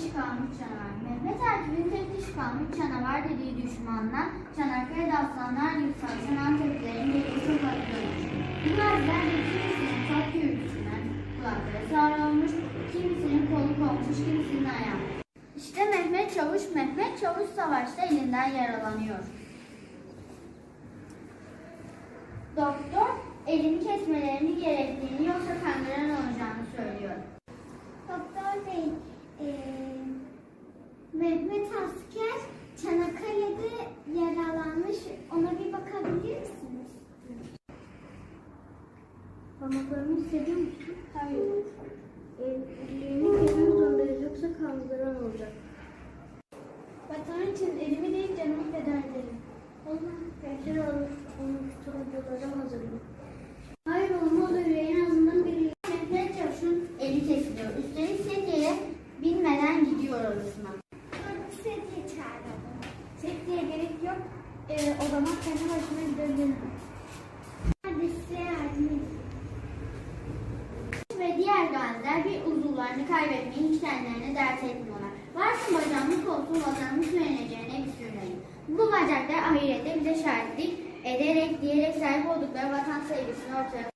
dişi kalmış canavar. Mehmet Akif'in tek dişi kalmış canavar dediği düşmanla Çanakkale'de aslanlar gibi savaşan Anteplilerin birliği çok atılmış. Bu gaziler de kimisinin tat gürültüsünden kulakları sağrılmış, kimisinin kolu kopmuş, kimisinin ayağı. İşte Mehmet Çavuş, Mehmet Çavuş savaşta elinden yaralanıyor. Doktor elini kesmelerini gerektiğini yoksa kangren olacağını söylüyor. Parmaklarını hissediyor musun? Hayır. Ellerini kesmek zorundayız yoksa kandıran olacak. Vatan için elimi değil canımı feda ederim. Olmaz. Hemşire olur. Onun tutucuları hazırlayın. Hayır olmaz öyle en azından biri. Mehmet Çavuş'un eli kesiliyor. Üstelik sedyeye binmeden gidiyor orasına. Sedye çağıralım. Sektiye gerek yok. Ee, o zaman kendi başına gidebilirim. Diğer gaziler bir uzuvlarını kaybetmeyi hiç kendilerine dert etmiyorlar. Varsın bacağımız olsun vatanımız sürüneceğine bir sürünelim. Bu bacaklar ahirette bize şahitlik ederek diyerek sahip oldukları vatan sevgisini ortaya